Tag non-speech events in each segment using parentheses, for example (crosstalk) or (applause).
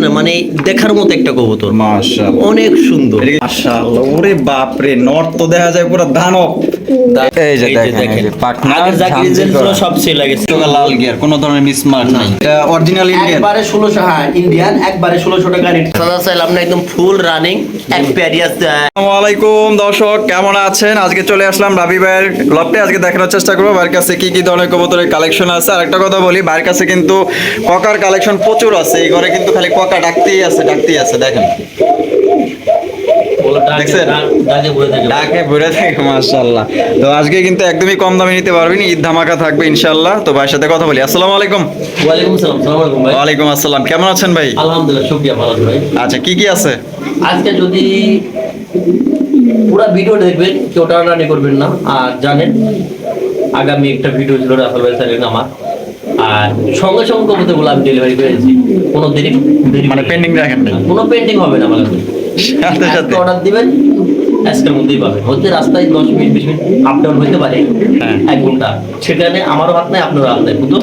Original মানে দেখার মতো একটা কবুতর। মাশাআল্লাহ। অনেক সুন্দর। মাশাআল্লাহ। ওরে বাপ রে নর তো দেখা যায় পুরো দানব। এই যে দেখেন এই যে পাখনা আগের যা ঝামঝি গ্রিজেল ছিল করা। সব সেল গেছে। চোখে লাল গিয়ার কোনো ধরনের মিসমার্ক নাই। এটা অরিজিনাল ইন্ডিয়ান একবারে ষোলোশো হ্যাঁ ইন্ডিয়ান একবারে ষোলোশো টাকা রেট। সাদা চাইলাম না একদম ফুল রানিং এক প্যারিয়াস আসসালামু আলাইকুম দর্শক কেমন আছেন? আজকে চলে আসলাম রাবি ভাইয়ের লপটে আজকে দেখানোর চেষ্টা করব ভাইয়ের কাছে কি কি ধরনের কবুতরের কালেকশন আছে। আর একটা কথা বলি ভাইয়ের কাছে কিন্তু ককার কালেকশন প্রচুর আছে। এই ঘরে কিন্তু খালি ককা ডাকতেই আছে ডাকতেই আছে দেখেন। দেখছেন? ডাকে ভরে থাকে। মাশাআল্লাহ। তো আজকে কিন্তু একদমই কম দামে নিতে পারবেন ঈদ ধামাকা থাকবে ইনশাআল্লাহ। তো ভাইয়ের সাথে কথা বলি। আসসালামু আলাইকুম। ওয়ালাইকুম সালাম সালাম ভাই। ওয়ালাইকুম আসসালাম। কেমন আছেন ভাই? আলহামদুলিল্লাহ শুকরিয়া ভালো ভাই। আচ্ছা কি কি আছে? আজকে যদি পুরো ভিডিও দেখবেন কেউ টানাটানি করবেন না আর জানেন আগামী একটা ভিডিও ছিল রাফেল ভাই স্যারের আমার আর সঙ্গে সঙ্গে কবুতরগুলো আমি ডেলিভারি করেছি। কোনো দেরি মানে পেন্ডিং রাখেন কোনো পেন্টিং হবে না কাছে সাথে সাথে। অর্ডার দিবেন। আজকের মধ্যেই পাবেন রাস্তায় দশ মিনিট বিশ মিনিট আপ ডাউন হইতে পারে। হ্যাঁ। এক ঘণ্টা। সেখানে আমারও হাত নাই আপনারও হাত নাই কিন্তু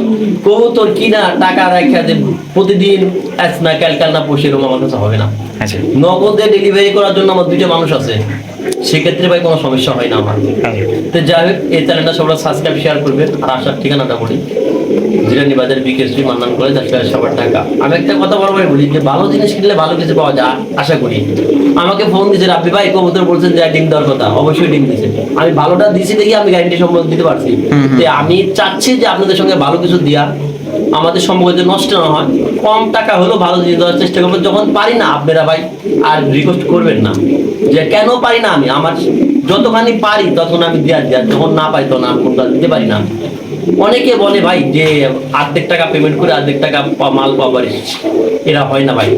কবুতর কিনা টাকা রাখা যে প্রতিদিন আজ না কাল কাল না পরশু এরকম আমার কাছে হবে না। আচ্ছা। নগদে ডেলিভারি করার জন্য আমার দুইটা মানুষ আছে। সেক্ষেত্রে ভাই কোনো সমস্যা হয় না আমার। তো যাই হোক এই চ্যানেলটা সবাই সাবস্ক্রাইব শেয়ার করবেন। আর আসার ঠিকানাটা বলি। জিরানি বাজার বিকেশ শ্রী মান্নান করে যার সাথে সবার টাকা। আমি একটা কথা বলব বলি যে ভালো জিনিস কিনলে ভালো কিছু পাওয়া যায় আশা করি। আমাকে ফোন দিয়েছে রাব্বি ভাই কবুতর বলছেন যে ডিম দেওয়ার কথা। অবশ্যই ডিম দিয়েছে। আমি ভালোটা দিয়েছি দেখি আমি গ্যারান্টি সম্পর্ক দিতে পারছি। যে আমি চাচ্ছি যে আপনাদের সঙ্গে ভালো কিছু দিয়া। আমাদের সম্পর্ক যে নষ্ট না হয়। কম টাকা হলেও ভালো জিনিস দেওয়ার চেষ্টা করব। যখন পারি না আপনারা ভাই আর রিকোয়েস্ট করবেন না। যে কেন পারি না আমি? আমার যতখানি পারি তখন আমি দেওয়ার দেওয়ার যখন না পাই তখন আমি কোনটা দিতে পারি না অনেকে বলে ভাই যে অর্ধেক টাকা পেমেন্ট করে অর্ধেক টাকা মাল পাবার এরা হয় না ভাই।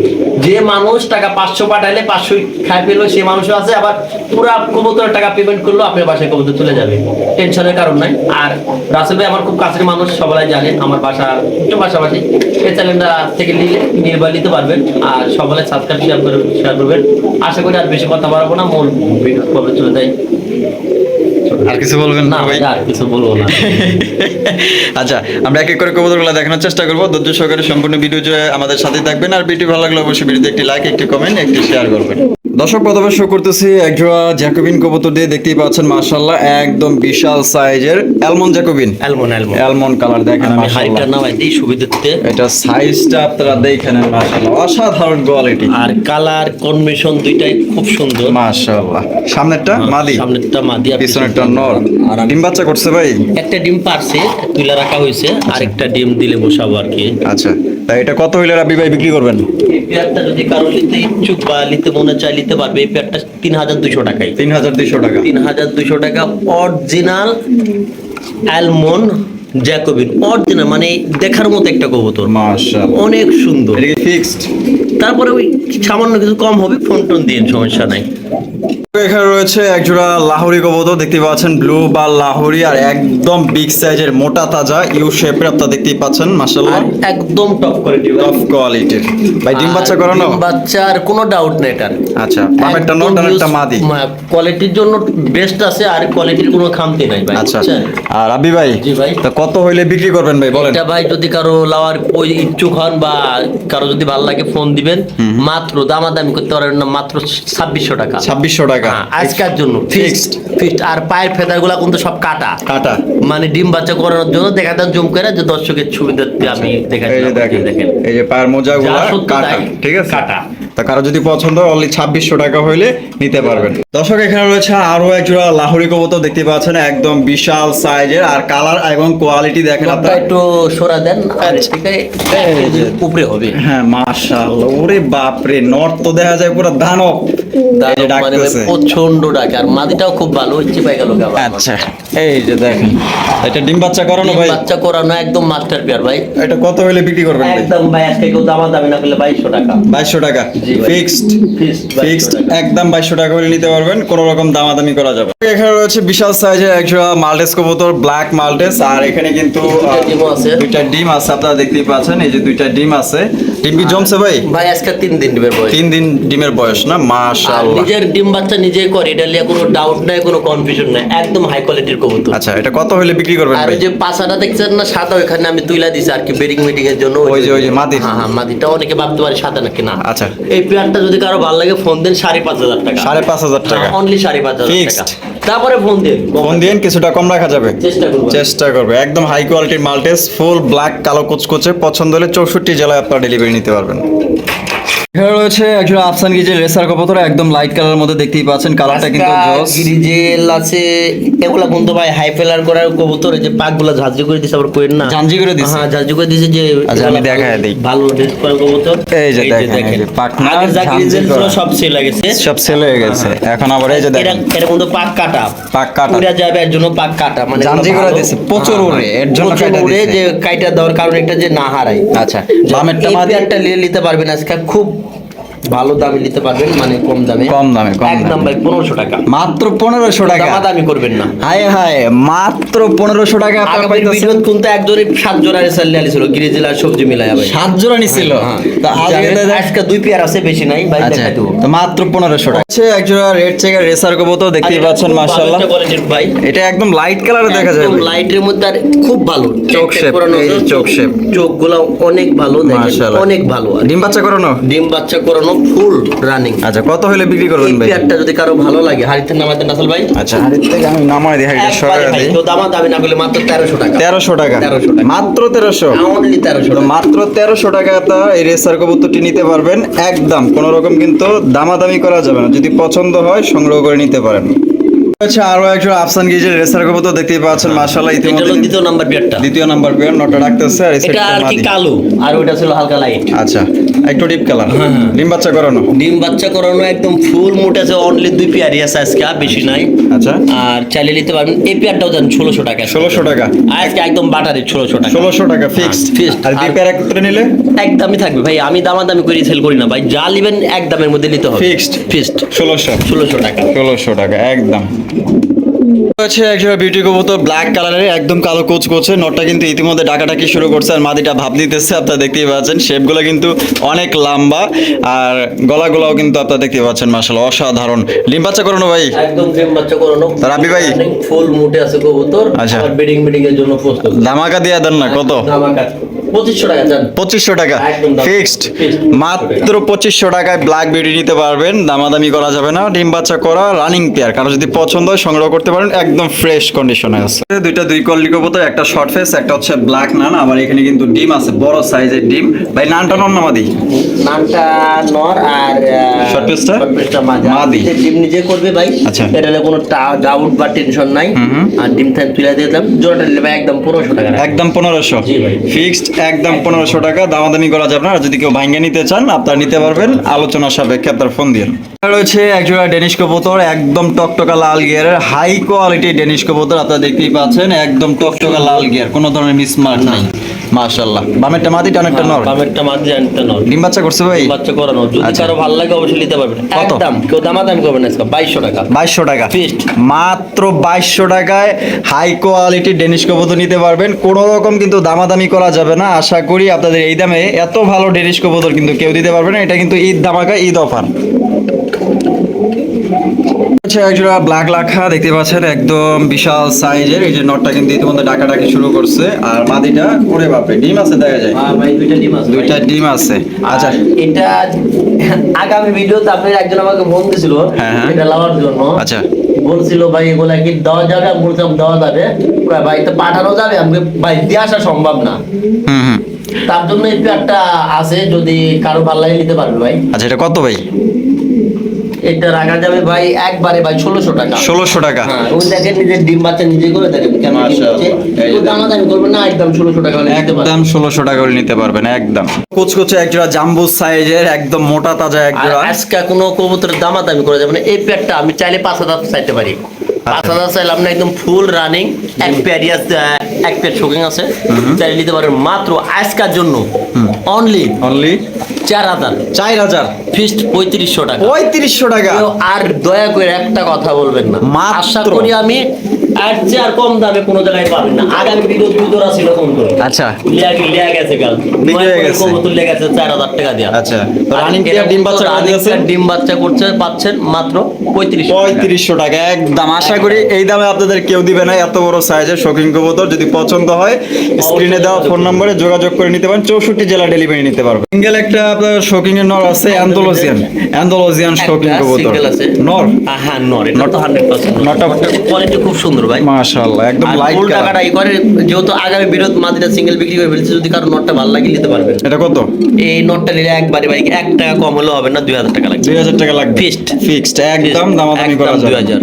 যে মানুষ টাকা পাঁচশো পাঠাইলে পাঁচশো খাই পেল, সে মানুষও আছে, আবার পুরা কবুতরের টাকা পেমেন্ট করলেও আপনার বাসায় কবুতর চলে যাবে। টেনশনের কারণ নাই। আর রাসেল ভাই আমার খুব কাছের মানুষ, সবাই জানেন আমার বাসা, একটু পাশাপাশি। এই চ্যানেলটা থেকে নিলে নির্বাহ নিতে পারবেন, আর সবাই সাবস্ক্রাইব শেয়ার করে শেয়ার করবেন। আশা করি আর বেশি কথা বাড়াবো না মূল ভিডিও চলে যাই আর কিছু বলবেন না ভাই ভাই? আর কিছু বলব না। (laughs) আচ্ছা আমরা এক এক করে কবুতরগুলো দেখানোর চেষ্টা করব। ধৈর্য সহকারে সম্পূর্ণ ভিডিও জুড়ে আমাদের সাথে থাকবেন। আর ভিডিও ভালো লাগলে অবশ্যই ভিডিওতে একটি লাইক একটি কমেন্ট একটি শেয়ার করবেন। দর্শক প্রথমে শো করতেছি। একজোড়া জ্যাকোবিন কবুতর দিয়ে দেখতেই পাচ্ছেন মাশাল্লাহ একদম বিশাল সাইজের almond Jacobin. Almond almond almond colour দেখেন হাইটটা নামাই দিই সুবিধাতে এটা সাইজটা আপনারা দেখেন মাশাল্লাহ অসাধারণ কোয়ালিটি। আর কালার কনভেনশন দুইটাই খুব সুন্দর। মাশাল্লাহ সামনেরটা মাদি? সামনেরটা মাদি আর পিছনেরটা নর। আর ডিম বাচ্চা করছে ভাই? একটা ডিম পারছে তুলে রাখা হয়েছে আর একটা ডিম দিলে বসাবো আর কি। আচ্ছা। এটা কত হইলে রাবি ভাই বিক্রি করবেন? এই পেয়ারটা যদি কারও নিতে ইচ্ছুক বা নিতে মনে চায় নিতে পারবে। এই পেয়ারটা তিন হাজার টাকায়। তিন হাজার টাকা। তিন হাজার টাকা অরিজিনাল অ্যালমন জ্যাকোবিন অরিজিনাল মানে দেখার মতো একটা কবুতর। মাশাআল্লাহ। অনেক সুন্দর। এটা ফিক্সড তারপরে ওই সামান্য কিছু কম হবে ফোন টোন দিন সমস্যা নাই। এখানে রয়েছে একজোড়া লাহোরি কবুতর দেখতে পাচ্ছেন ব্লু বা লাহোরি আর একদম বিগ সাইজের মোটা তাজা ইউ শেপের আপনারা দেখতেই পাচ্ছেন মাশাআল্লাহ। একদম টপ কোয়ালিটি টপ কোয়ালিটির ভাই ডিম বাচ্চা করানো? বাচ্চার কোনো ডাউট নেই এটার। আচ্ছা বাপেরটা নট আর একটা মাদি। কোয়ালিটির জন্য বেস্ট আছে আর কোয়ালিটির কোনো খামতি নাই ভাই আচ্ছা আর আবি ভাই জি ভাই। তা কত হইলে বিক্রি করবেন ভাই বলেন? এটা ভাই যদি কারও লাওয়ার ওই ইচ্ছুক হন বা কারও যদি ভালো লাগে ফোন দিবেন মাত্র দামাদামি করতে পারবেন না মাত্র ছাব্বিশশো টাকা। ছাব্বিশশো টাকা। হ্যাঁ, আজকের জন্য ফিক্সড ফিক্সড আর পায়ের ফেদারগুলা কিন্তু সব কাটা। কাটা। মানে ডিম বাচ্চা করানোর জন্য দেখা যায় জুম করে যে দর্শকের সুবিধার্থে আমি দেখাচ্ছি দেখেন দেখেন। এই যে পায়ের মোজাগুলো কাটা ঠিক আছে? কাটা। তা কারও যদি পছন্দ হয় অনলি ছাব্বিশশো টাকা হইলে নিতে পারবেন। দর্শক এখানে রয়েছে আরও এক জোড়া লাহোরি কবুতর দেখতে পাচ্ছেন একদম বিশাল সাইজের আর কালার এবং কোয়ালিটি দেখেন আপনারা। একটু সরা দেন উপরে হবে। হ্যাঁ মাশাআল্লাহ ওরে বাপ রে নর তো দেখা যায় পুরো দানব। মানে প্রচণ্ড ডাকে আর মাদিটাও খুব ভালো হচ্ছে পাই গেল আচ্ছা এই যে দেখেন এটা ডিম বাচ্চা করানো ভাই? বাচ্চা করানো একদম মাস্টার পেয়ার ভাই। এটা কত হইলে বিক্রি করবেন ভাই? একদম ভাই আজকে কেউ দামা দামি না করলে টাকা। টাকা। ফিক্সড ফিক্সড একদম বাইশশো টাকা করে নিতে পারবেন। কোনো রকম দামাদামি করা যাবে এখানে রয়েছে বিশাল সাইজের একজোড়া মাল্টেস কবুতর ব্ল্যাক মাল্টেস আর এখানে কিন্তু দুইটা আহ, ডিমও আছে। দুইটা ডিম আছে আপনারা দেখতেই পাচ্ছেন। এই যে দুইটা ডিম আছে। ডিম কি জমছে ভাই? ভাই আজকে তিন দিন দিবের বয়স। তিন দিন ডিমের বয়স না? মাশাআল্লাহ। নিজের ডিম বাচ্চা নিজে করে এটা নিয়ে কোনো ডাউট নাই কোনো কনফিউশন নাই। একদম হাই কোয়ালিটির কবুতর। আচ্ছা এটা কত হলে বিক্রি করবেন আর যে দেখছেন না সাদা ওখানে আমি তুইলা দিছি আর কি বেরিং মিটিং এর জন্য। ওই যে- ওই যে মাদির। হ্যাঁ হ্যাঁ মাদিটা অনেকে ভাবতে পারে সাদা নাকি না। আচ্ছা। এই যদি কারও ভালো লাগে ফোন দেন সাড়ে পাঁচ হাজার টাকা। সাড়ে পাঁচ হাজার টাকা। অনলি সাড়ে পাঁচ হাজার। টাকা। তারপরে ফোন দিন। ফোন দিন কিছুটা কম রাখা যাবে। চেষ্টা করব। চেষ্টা করবে। একদম হাই কোয়ালিটির মাল্টেস ফুল ব্ল্যাক কালো কুচকুচে। পছন্দ হলে চৌষট্টি জেলায় আপনারা ডেলিভারি নিতে পারবেন। এখানে রয়েছে একজন আফসান গিজের রেসার কবুতর একদম লাইট কালারের মধ্যে দেখতেই পাচ্ছেন কালারটা কিন্তু জোস। গ্রিজেল আছে এগুলা কিন্তু ভাই হাই ফেলার করার কবুতর এই যে পাকগুলা করে দিছে আবার কোয়েন না? করে দিছে? হ্যাঁ করে দিছে যে আচ্ছা, আমি দেখায় দিই। ভালো ড্রেস করার কবুতর। এই যে দেখেন, গ্রিজেল ছিল সব সেল গেছে। সব সেল হয়ে গেছে। এখন আবার এই যে দেখেন। এর মধ্যে পাক কাটা। পাক কাটা। পুরা যাবে এর জন্য পাক কাটা মানে করে দিছে, প্রচুর হ্যাঁ, উড়ে, এর জন্য উড়ে দিছে। যে কাইটা দেওয়ার কারণে একটা যে না হারায়। আচ্ছা বামেরটা পেয়ারটা নিয়ে নিতে পারবেন আজকে খুব ভালো দামে নিতে পারবেন মানে কম দামে। কম দামে, কম একদম দামে। ভাই পনেরোশো টাকা। মাত্র পনেরোশো টাকা। দামাদামি করবেন না। হায় হায় মাত্র পনেরোশো টাকা আপনারা আগামী ভিডিও কিন্তু এক জোড়ে সাত জোড়া রেসাল্লি আলিছিল গিরিজিল আর সবজি মিলাই ভাই। সাত জোড়া নিছিল? হ্যাঁ, আজকে আজকে দুই পেয়ার আছে বেশি নাই ভাই আচ্ছা দেখাই দেবো। তো মাত্র পনেরোশো টাকা। হচ্ছে একজোড়া রেড চেকার রেসার কবুতর দেখতেই পাচ্ছেন মাশাআল্লাহ। ভাই। এটা একদম লাইট কালারে দেখা যায় একদম লাইটের মধ্যে আর খুব ভালো। চোখ যে চোখ shape। চোখগুলো অনেক ভালো দেখেন। অনেক ভালো আর ডিম বাচ্চা করানো? ডিম বাচ্চা করানো ফুল রানিং আচ্ছা কত হলে বিক্রি করবেন ভাই? পেয়ারটা যদি কারও ভালো লাগে হাড়িতে নামাতে নাসল ভাই। আচ্ছা হাড়ির থেকে আমি নামাই দিই হাড়িটা একবারে সরাই দিই। তো দামা দামি না করলে মাত্র তেরোশো টাকা। তেরোশো টাকা। 1300 টাকা। মাত্র তেরোশো। অনলি তেরোশো তো টাকা। মাত্র তেরোশো টাকা আপনারা এই রেসার কবুতরটি নিতে পারবেন একদম। কোনো রকম কিন্তু দামাদামি করা যাবে না। যদি পছন্দ হয় সংগ্রহ করে নিতে পারেন। আচ্ছা আরও একজন আফসান গিজের রেসার কবুতর দেখতেই পাচ্ছেন। মাশাআল্লাহ এটা হলো ইতিমধ্যে দ্বিতীয় নাম্বার পেয়ারটা। দ্বিতীয় নাম্বার পেয়ার নটা রাখতেছে আর এটা আর কি কালো আর ওইটা ছিল হালকা লাইট আচ্ছা। একটু ডিপ কালার। ডিম বাচ্চা করানো? ডিম বাচ্চা করানো একদম ফুল মোট আছে অনলি দুই পেয়ারই আছে আজকে আর বেশি নাই। আচ্ছা। আর চালিয়ে নিতে পারবেন এই পেয়ারটাও দেন ষোলোশো টাকা। ষোলোশো টাকা। আজকে একদম বাটারি ষোলোশো টাকা। ষোলোশো টাকা ফিক্সড হ্যাঁ, fixed। আর দুই পেয়ার একত্রে নিলে? একদমই থাকবে। ভাই আমি দামাদামি করে সেল করি না। ভাই যা নেবেন এক দামের মধ্যে নিতে হবে। Fixed। ফিক্সড ষোলোশো। ষোলোশো টাকা। ষোলোশো টাকা একদম। হচ্ছে একজন বিউটি কবুতর ব্ল্যাক কালারের একদম কালো কোচ কোচে। নটটা কিন্তু ইতিমধ্যে ডাকাডাকি শুরু করছে আর মাদিটা ভাব দিতেছে আপনারা দেখতেই পাচ্ছেন। শেপগুলো কিন্তু অনেক লম্বা আর গলাগুলোও কিন্তু আপনারা দেখতে পাচ্ছেন মাসাল্লাহ অসাধারণ। ডিম বাচ্চা করানো ভাই? একদম ডিম বাচ্চা করানো। তা রাব্বি ভাই? ফুল মোটে আছে কবুতর। আচ্ছা। আর বেডিং বেডিং এর জন্য প্রস্তুত। ধামাকা দিয়ে দেন না কত? ধামাকা। পঁচিশশো টাকা। ফিক্সড। মাত্র পঁচিশশো টাকায় ব্ল্যাক বিউটি নিতে পারবেন। দামাদামি করা যাবে না। ডিম বাচ্চা করা রানিং পেয়ার কারও যদি পছন্দ হয় সংগ্রহ করতে পারেন। একদম ফ্রেশ কন্ডিশনে আছে। দুইটা দুই কোয়ালিটি কবুতর একটা শর্ট ফেস একটা হচ্ছে ব্ল্যাক নান আবার এখানে কিন্তু ডিম আছে বড় সাইজের ডিম। ভাই নানটা নর আর টা? মাদি। ডিম নিজে করবে ভাই আচ্ছা। এটা কোনো ডাউট বা টেনশন নাই। আর ডিম থান তুলে দিলাম। জোড়াটা একদম পনেরোশো টাকা। একদম পনেরোশো। ফিক্সড একদম পনেরোশো টাকা। দামাদানি করা যাবে না। যদি কেউ ভাঙ্গে নিতে চান, আপনারা নিতে পারবেন। আলোচনা সাপেক্ষে আপনার ফোন দিয়ে রয়েছে একজোড়া ডেনিশ কবুতর, একদম টকটকা লাল গিয়ারের হাই কোয়ালিটি ডেনিশ কবুতর আপনারা দেখতেই পাচ্ছেন, একদম টকটকা লাল গিয়ার। কোনো ধরনের মিসমার্ক নাই। মাশাআল্লাহ। বামেরটা মাদি টানেরটা নর বামেরটা মাদি জানতে নর ডিম বাচ্চা করছে ভাই? বাচ্চা করানো যদি আচ্ছা। কারও ভালো লাগে অবশ্যই নিতে পারবেন। কত? একদম। কেউ দামাদামি করবেন আজকে। বাইশশো টাকা। বাইশশো টাকা। Fixed। মাত্র বাইশশো টাকায় হাই কোয়ালিটি ডেনিশ কবুতর নিতে পারবেন। কোনো রকম কিন্তু দামাদামি করা যাবে না। আশা করি আপনাদের এই দামে এত ভালো ডেনিশ কবুতর কিন্তু কেউ দিতে পারবে না। এটা কিন্তু ঈদ দামাকা ঈদ অফার। আচ্ছা একজোড়া ব্ল্যাক লাখা দেখতে পাচ্ছেন একদম বিশাল সাইজের এই যে নটটা কিন্তু ইতিমধ্যে ডাকাডাকি শুরু করছে। আর মাদিটা ওরে বাপরে ডিম আছে দেখা যায়? হ্যাঁ ভাই দুইটা ডিম আছে। দুইটা ডিম আছে। আচ্ছা। এটা আগামী ভিডিওতে আপনার একজন আমাকে ফোন দিছিল হ্যাঁ, হ্যাঁ। এটা লাভার জন্য। আচ্ছা। বলছিল ভাই এগুলা কি দেওয়া যাবে? আমি বলছিলাম দেওয়া যাবে। ভাই তো পাঠানো যাবে? আমি ভাই দিয়ে আসা সম্ভব না। হুম হুম। তার জন্য এই পেয়ারটা আছে যদি কারও ভালো লাগে নিতে পারবে ভাই। আচ্ছা এটা কত ভাই? এটা রাখা যাবে ভাই একবারে ভাই ষোলোশো টাকা। ষোলোশো টাকা। হ্যাঁ ওই দেখেন নিজের ডিম বাচ্চা নিজে করে দেখেন তো দামাদামি করবেন না একদম ষোলোশো টাকা হলে একদম ষোলোশো টাকা হলে নিতে পারবেন একদম। কুচকুচে একজোড়া জাম্বু সাইজের একদম মোটা তাজা আর একজোড়া আজকে কোনো কবুতরের দামাদামি করা যাবে না। এই পেয়ারটা আমি চাইলে পাঁচ হাজার চাইতে পারি। পাঁচ হাজার চাইলাম না একদম ফুল রানিং এক পেয়ারিয়াস এক পেয়ার শোকিং আছে। চাইলে নিতে পারেন মাত্র আজকার জন্য। অনলি অনলি চার হাজার। চার হাজার। ফিস্ট পঁয়ত্রিশশো টাকা। পঁয়ত্রিশশো টাকা। আর দয়া করে একটা কথা বলবেন না। আশা করি আমি আর চেয়ে কম দামে কোনো জায়গায় পাবেন না। আগামী ভিডিও দুই ছিল ফোন করে। আচ্ছা। লিয়া লিয়া গেছে কাল। বিক্রি গেছে। কবুতর লিয়া গেছে চার হাজার টাকা দিয়া। আচ্ছা। রানিং পেয়ার ডিম বাচ্চা করে ডিম বাচ্চা করছে পাচ্ছেন মাত্র পঁয়ত্রিশ পঁয়ত্রিশশো টাকা একদম। আশা করি এই দামে আপনাদের কেউ দিবে না এত বড় সাইজের শৌখিন কবুতর। যদি পছন্দ হয় স্ক্রিনে দেওয়া ফোন নম্বরে যোগাযোগ করে নিতে পারেন। চৌষট্টি জেলা ডেলিভারি নিতে পারবেন। সিঙ্গেল একটা আপনার শৌখিন এর নর আছে অ্যান্ডোলজিয়ান অ্যান্ডোলজিয়ান শৌখিন কবুতর। নর। হ্যাঁ নর এটা তো কোয়ালিটি খুব সুন্দর। ভাই। মাশাআল্লাহ একদম লাইট ফুল টাকাটা ই করে যেহেতু আগামী বিরোধ মাদিটা সিঙ্গেল বিক্রি করে ফেলছে যদি কারও নটটা ভালো লাগে নিতে পারবে এটা কত? এই নটটা নিলে একবারে ভাই 1 টাকা কম হলেও হবে না দুই হাজার টাকা লাগবে। দুই হাজার টাকা লাগবে। ফিক্সড ফিক্সড একদম দামাদামি করা যাবে। হাজার।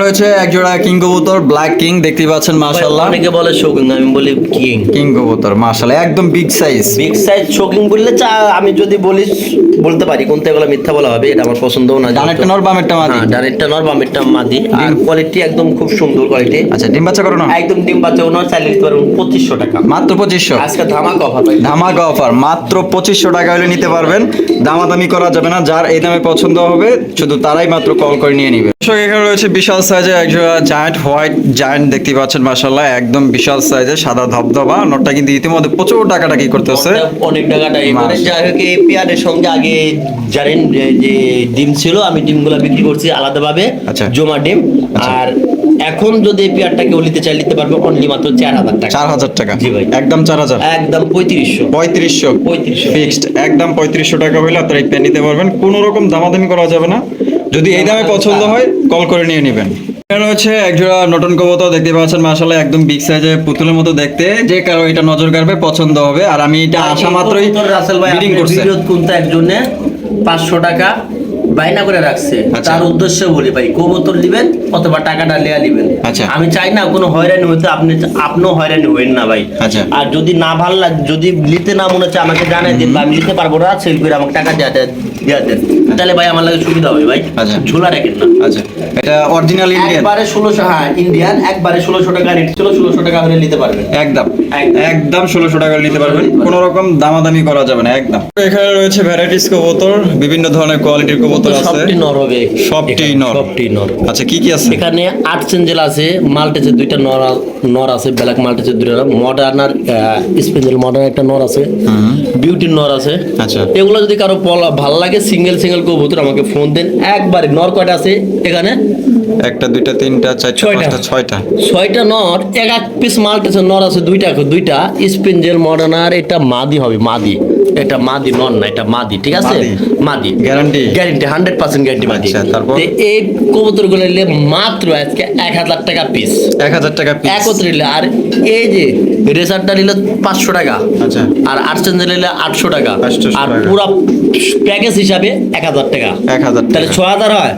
রয়েছে এক জোড়া কিং কবুতর ব্ল্যাক কিং দেখতে পাচ্ছেন মাশাআল্লাহ। অনেকে বলে শৌকিং আমি বলি কিং কিং কবুতর মাশাআল্লাহ একদম বিগ সাইজ বিগ সাইজ শৌকিং বললে চা আমি যদি বলি বলতে পারি কোনটা এগুলো মিথ্যা বলা হবে এটা আমার পছন্দও না ডানেরটা নর বামেরটা মাদি? হ্যাঁ ডানেরটা নর বামেরটা মাদি। আর কোয়ালিটি একদম খুব সুন্দর কোয়ালিটি আচ্ছা ডিম বাচ্চা করো না। একদম ডিম বাচ্চা ওনার চাইলে দিতে পারবেন পঁচিশশো টাকা। মাত্র পঁচিশশো। আজকে ধামাক অফার ধামাকা অফার মাত্র পঁচিশশো টাকা হলে নিতে পারবেন। দামাদামি করা যাবে না যার এই দামে পছন্দ হবে শুধু তারাই মাত্র কল করে নিয়ে নিবে। দর্শক, এখানে রয়েছে বিশাল সাইজের একজোড়া জায়ান্ট হোয়াইট জায়ান্ট দেখতে পাচ্ছেন মাসাল্লাহ একদম বিশাল সাইজের সাদা ধবধবা। নটটা কিন্তু ইতিমধ্যে প্রচুর টাকাটা কি করতেছে অনেক টাকাটা হোক এই পেয়ারের সঙ্গে আগে জানেন যে ডিম ছিল আমি ডিমগুলো বিক্রি করছি আলাদাভাবে আচ্ছা। জমা ডিম। আচ্ছা। আর এখন যদি এই পেয়ারটা নিতে চাই নিতে পারবে অনলি মাত্র চার হাজার টাকা। চার হাজার টাকা? জি ভাই। একদম চার হাজার? একদম পঁয়ত্রিশশো। পঁয়ত্রিশশো? পঁয়ত্রিশশো। ফিক্সড একদম পঁয়ত্রিশশো টাকা হলে আপনারা এই পেন নিতে পারবেন। কোনো রকম দামাদামি করা যাবে না। যদি এই দামে পছন্দ হয় কল করে নিয়ে নেবেন। এখানে হচ্ছে একজোড়া নতুন কবুতর দেখতে পাচ্ছেন মাসাল্লাহ একদম বিগ সাইজের পুতুলের মতো দেখতে। যে কারও এটা নজর কাড়বে পছন্দ হবে। আর আমি এটা আসা মাত্রই রাসেল ভাই বিডিং করছে। ভিডিও কোনটা একজনে পাঁচশো টাকা বাইনা করে রাখছে। আচ্ছা। তার উদ্দেশ্যে বলি ভাই কবুতর নিবেন অথবা টাকাটা লেয়া নিবেন। আচ্ছা। আমি চাই না কোনো হয়রানি হতে আপনি আপনিও হয়রানি হইন না ভাই। আচ্ছা। আর যদি না ভালো লাগে যদি নিতে না মনে হচ্ছে আমাকে জানাই দিন বা আমি নিতে পারব না সেল করে আমাকে টাকা দেওয়া দেন দেওয়া তাহলে ভাই আমার লাগে সুবিধা হবে ভাই। আচ্ছা। ঝোলা রাখেন না। আচ্ছা। এটা অরিজিনাল ইন্ডিয়ান একবারে ষোলোশো হ্যাঁ ইন্ডিয়ান একবারে ষোলোশো টাকা রেট ছিল ষোলোশো টাকা হলে নিতে পারবেন। একদম। একদম। একদম ষোলোশো টাকা নিতে পারবেন। কোনো রকম দামাদামি করা যাবে না একদম। এখানে রয়েছে ভ্যারাইটিস কবুতর বিভিন্ন ধরনের কোয়ালিটির কবুতর আছে। সবটি নর হবে। সবটি নর। সবটি নর। আচ্ছা কি কি আছে? এখানে আট চেঞ্জেল আছে মাল্টেসের দুইটা নর নর আছে ব্ল্যাক মাল্টেসের দুইটা মডার্ন আর স্পেঞ্জেল মডার্ন একটা নর আছে। বিউটির নর আছে। আচ্ছা। এগুলো যদি কারও পলা ভালো লাগে সিঙ্গেল সিঙ্গেল কবুতর আমাকে ফোন দেন। একবারে নর কয়টা আছে এখানে? একটা দুইটা তিনটা চারটা পাঁচটা ছয়টা। ছয়টা নর এক এক পিস মাল্টেসের নর আছে দুইটা দুইটা। স্পেঞ্জেল মডার্ন আর এটা মাদি হবে মাদি। এটা মাদি নর না এটা মাদি ঠিক আছে? মাদি। Guarantee? Guarantee hundred percent guarantee মাদি। আচ্ছা, তারপর? এই কবুতরগুলো নিলে মাত্র আজকে এক হাজার টাকা পিস এক হাজার টাকা পিস একত্রে নিলে আর এই যে রেসারটা নিলে পাঁচশো টাকা। আচ্ছা। আর আর্টসেন্স নিলে আটশো টাকা। 800 আর। পুরো প্যাকেজ হিসাবে এক হাজার টাকা। এক হাজার তাহলে ছ হাজার হয়?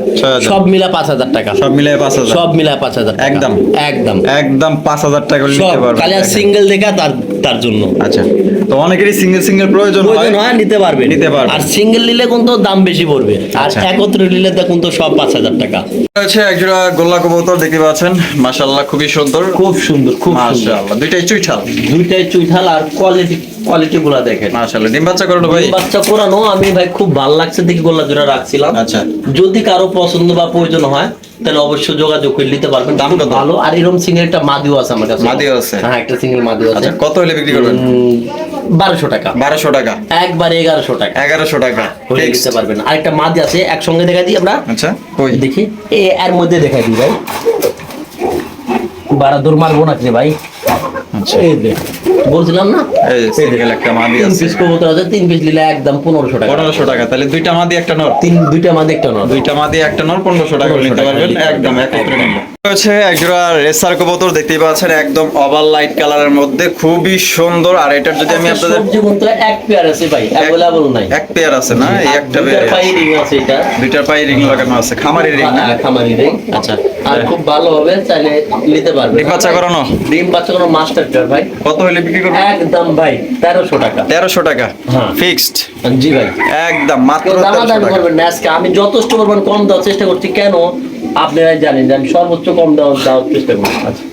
সব মিলা পাঁচ হাজার টাকা। সব মিলে পাঁচ হাজার। সব মিলা পাঁচ হাজার একদম। একদম। একদম পাঁচ হাজার টাকা নিতে সিঙ্গেল দেখা তার তার জন্য। আচ্ছা তো অনেকেরই সিঙ্গেল সিঙ্গেল প্রয়োজন হয়। প্রয়োজন হয় নিতে পারবে। নিতে পারবে। আর সিঙ্গেল নিলে কিন্তু দাম বেশি পড়বে। আর আচ্ছা। একত্রে নিলে দেখুন তো সব পাঁচ হাজার টাকা। হচ্ছে একজোড়া গোল্লা কবুতর দেখতে পাচ্ছেন। মাশাআল্লাহ খুবই সুন্দর। খুব সুন্দর খুব মাশাআল্লাহ দুইটাই চুইঠাল। দুইটাই চুইঠাল আর কোয়ালিটি কোয়ালিটি গুলা দেখেন। মাশাআল্লাহ ডিম বাচ্চা করল ভাই? বাচ্চা করানো আমি ভাই খুব ভালো লাগছে দেখি গোল্লা জোড়া রাখছিলাম। আচ্ছা। যদি কারও পছন্দ বা প্রয়োজন হয় তাহলে অবশ্যই যোগাযোগ করে নিতে পারবেন। দামটা ভালো। আর এরকম সিঙ্গেল একটা মাদিও আছে আমার কাছে। মাদিও আছে? হ্যাঁ একটা সিঙ্গেল মাদিও আছে। আচ্ছা কত হলে বিক্রি করবেন? বারোশো টাকা। বারোশো টাকা। একবার এগারোশো টাকা। এগারোশো টাকা। হয়ে। দিতে পারবেন। আরেকটা মাদি আছে একসঙ্গে দেখা দিই আমরা। আচ্ছা দেখি। এ এর মধ্যে দেখাই দিই ভাই। বারা দৌড় মারবো নাকি ভাই? আচ্ছা এই দেখ বলছিলাম না? এই একটা মাদি আছে। পিস কবুতর আছে তিন পিস নিলে একদম পনেরোশো টাকা। পনেরোশো টাকা তাহলে দুইটা মাদি একটা নর। তিন দুইটা মাদি একটা নয় দুইটা মাদি একটা নর পনেরোশো টাকা করে 1500 টাকা নিতে পারবেন। একদম একত্রে নিলে হচ্ছে একজোড়া রেসার কবুতর দেখতেই পাচ্ছেন একদম ওভার লাইট কালারের মধ্যে খুবই সুন্দর। আর এটার যদি আমি আপনাদের এক পেয়ার আছে ভাই অ্যাভেলেবল নাই। এক পেয়ার আছে না? একটা পেয়ার আছে। এটা। দুইটার রিং লাগানো আছে। খামারি রিং না? খামারি ring। আচ্ছা। আর খুব ভালো হবে চাইলে নিতে পারবে। ডিম বাচ্চা করানো? ডিম বাচ্চা কোনো মাস্টার ভাই। কত হলে বিক্রি করবেন? একদম ভাই তেরোশো টাকা। তেরোশো টাকা? হ্যাঁ। ফিক্সড? জি ভাই। একদম মাত্র কেউ তেরোশো দামাদামি টাকা। করবেন না। আজকে আমি যথেষ্ট পরিমাণ কম দেওয়ার চেষ্টা করছি। কেন? আপনারাই জানেন আমি সর্বোচ্চ কম দেওয়ার দেওয়ার চেষ্টা করছি। আচ্ছা।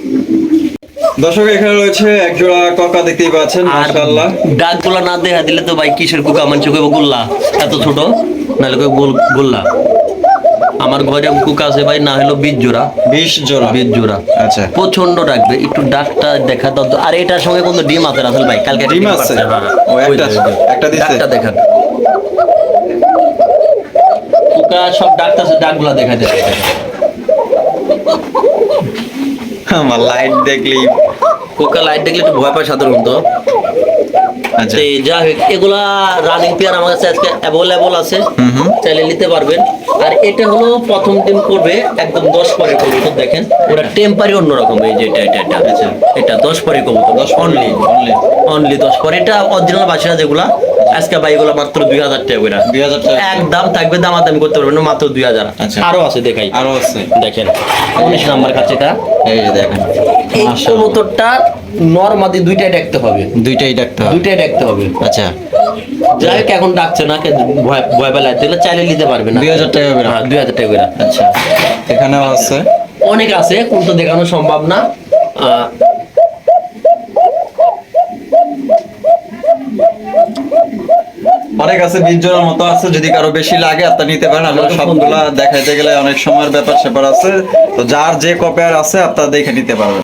দর্শক এখানে রয়েছে এক জোড়া কাকা দেখতেই পাচ্ছেন মাশাআল্লাহ। ডাকগুলো না দেখা দিলে তো ভাই কিসের কুকা? মানুষ কইব গোল্লা। এত ছোট নাহলে গোল গোল্লা? আমার ঘরে কুকা আছে ভাই না হলো বীজ জোড়া। বিশ জোড়া? বীজ জোড়া। আচ্ছা। প্রচণ্ড রাখবে একটু ডাকটা দেখা দাও আর এটার সঙ্গে কিন্তু ডিম আছে রাসেল ভাই কালকে ডিম আছে? একটা-? ডাকটা দেখান। কুকা সব ডাকতেছে ডাকগুলা দেখা যায় আমার লাইট দেখলি। কুকা লাইট দেখলে একটু ভয় পায় সাধারণত। তো যা হোক এগুলা রানিং পেয়ার আমার কাছে আজকে অ্যাভেলেবল আছে। চাইলে নিতে পারবেন। আর এটা হলো প্রথম দিন করবে একদম দশ পরে কবুতর দেখেন। ওরা টেম্পারি অন্যরকম এই যে এটা এটা এটা। আচ্ছা। এটা দশ পরে কবুতর। দশ অনলি অনলি অনলি দশ পরে। এটা অরিজিনাল বাসিনা যেগুলা আজকে ভাই এগুলো মাত্র দুই হাজার টাকা করে দুই হাজার টাকা। একদম থাকবে দামাদামি করতে পারবেন মাত্র দুই হাজার। আচ্ছা। আরও আছে দেখাই। আরও আছে। দেখেন উনিশ নাম্বার কাছে এটা এই যে দেখেন। এই মাশাআল্লাহ। নর্মাদি দুইটাই ডাকতে হবে। দুইটাই ডাকতে হবে। দুইটাই দেখতে হবে। আচ্ছা। যাই হোক এখন ডাকছে না ভয় ভয় পেলে দিলে চাইলে নিতে পারবে না। দুই হাজার টাকা করে। হ্যাঁ দুই হাজার টাকা করে। আচ্ছা। এখানেও আছে। অনেক আছে কিন্তু দেখানো সম্ভব না। অনেক আছে বিশ জনের মতো আছে যদি কারও বেশি লাগে আপনার নিতে পারেন। আমরা সবগুলা দেখাইতে গেলে অনেক সময়ের ব্যাপার স্যাপার আছে। তো যার যে কপেয়ার আছে আপনারা দেখে নিতে পারবেন